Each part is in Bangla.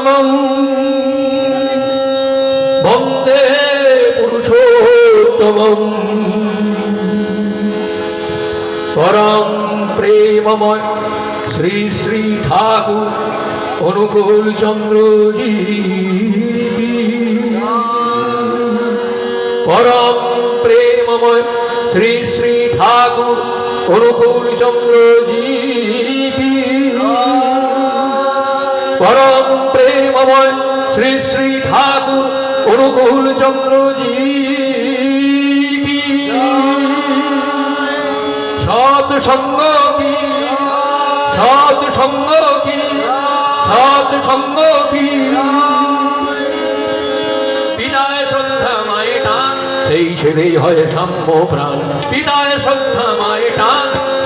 পরম বন্দে পুরুষোত্তমম। পরম প্রেমময় শ্রী শ্রী ঠাকুর অনুকূল চন্দ্রজি। পরম প্রেমময় শ্রী শ্রী ঠাকুর অনুকূল চন্দ্রজি। পরম প্রেমময় শ্রী শ্রী ঠাকুর অনুকূল চন্দ্রজি সৎ কি? সৎ সঙ্গ কি? সৎ সঙ্গ কি? পিতায় শ্রদ্ধা মায়ে টান। সেই ছেলেই হয় সাম্য প্রাণ। পিতায় শ্রদ্ধা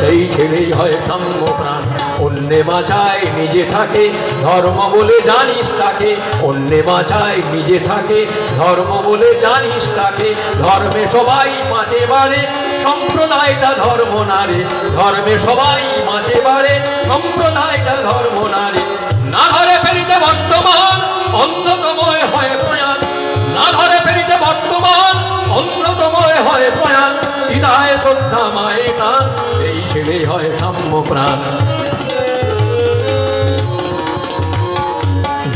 সেই ছেলেই হয় সাম্য প্রাণ অন্যে বাঁচায়, নিজে থাকে, ধর্ম বলে জানিস তাকে। অন্যে বাঁচায়, নিজে থাকে, ধর্ম বলে জানিস তাকে। ধর্মে সবাই মাঝে বাড়ে, সম্প্রদায়টা ধর্ম নারে ধর্মে সবাই মাঝে বাড়ে, সম্প্রদায়টা ধর্ম নারে না ধরে ফেরিতে বর্তমান, অন্ধতময় হয় প্রয়াণ। না ধরে ফেরিতে বর্তমান, অন্ধতময় হয় প্রয়াণ। পিতায় শ্রদ্ধা মায়ে টান এই ছেলে হয় সাম্য প্রাণ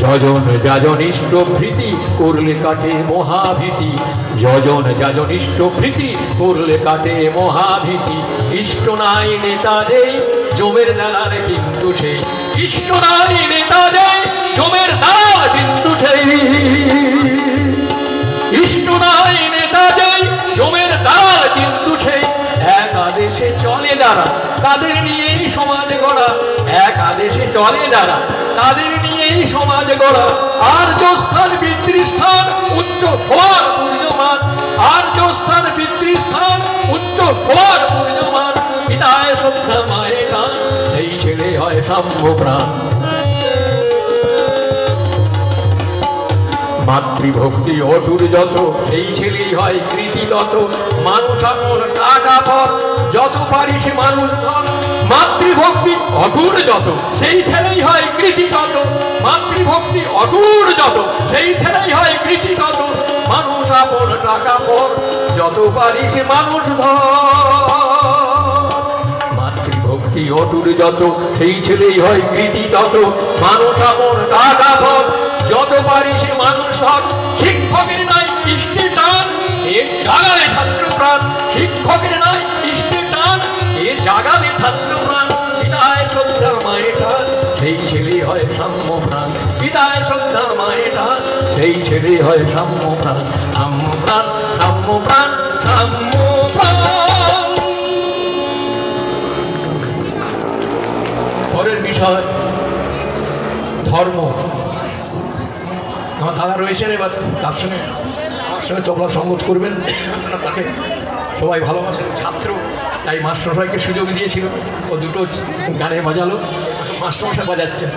যজন যাজনিষ্ঠ ভীতি করলে কাটে মহাভীতি। যজন যাজনিষ্ঠ ভীতি করলে কাটে মহাভীতি। ইষ্ট নাই নেতা দেই, জমের দালাল কিন্তু সেই ইষ্ট নাই নেতা দেই দাঁড়া। তাদের নিয়েই সমাজ গড়া। এক আদেশে চলে দাঁড়া তাদের নিয়েই সমাজ গড়া। আর স্থান পিতৃস্থান উচ্চ হওয়ার পূর্ণমান আর স্থান পিতৃস্থান উচ্চ হওয়ার পূর্ণমান পিতায় শ্রদ্ধা মায়ের সেই ছেলে হয় সাম্য প্রাণ মাতৃভক্তি অটুর যত, সেই ছেলেই হয় কৃতি তত। মানুষ আপন টাকা পর যত পারিস মানুষ ধন। মাতৃভক্তি অটুর যত, সেই ছেলেই হয় কৃতি তত। মাতৃভক্তি অটুর যত, সেই ছেলেই হয় কৃতি তত। মানুষ আপন, টাকা পর, যত পারিস মানুষ ধন। মাতৃভক্তি অটুর যত, সেই ছেলেই হয় কৃতি তত। মানুষ আপন, টাকা পর যত পারি সে মানুষ হক। শিক্ষকের নাই কৃষ্ণে টান, এ জাগালে ছাত্র প্রাণ শিক্ষকের নাই কৃষ্ণে টান, এ জাগালে ছাত্র প্রাণ পিতায় শ্রদ্ধা মায়ের টান সেই ছেলে হয় সাম্য প্রাণ। পিতায় শ্রদ্ধা মায়ের টান সেই ছেলে হয় সাম্য প্রাণ। সাম্য প্রাণ সাম্য প্রাণ সাম্য প্রাণ। পরের বিষয় আমার দাদা রয়েছেন এবার তার সঙ্গে আমার সঙ্গে তবলা সঙ্গত করবেন। তাকে সবাই ভালোবাসেন, ছাত্র। তাই মাস্টারমশাইকে সুযোগ দিয়েছিল। ও দুটো গানে বাজালো মাস্টারমশাই বাজাচ্ছেন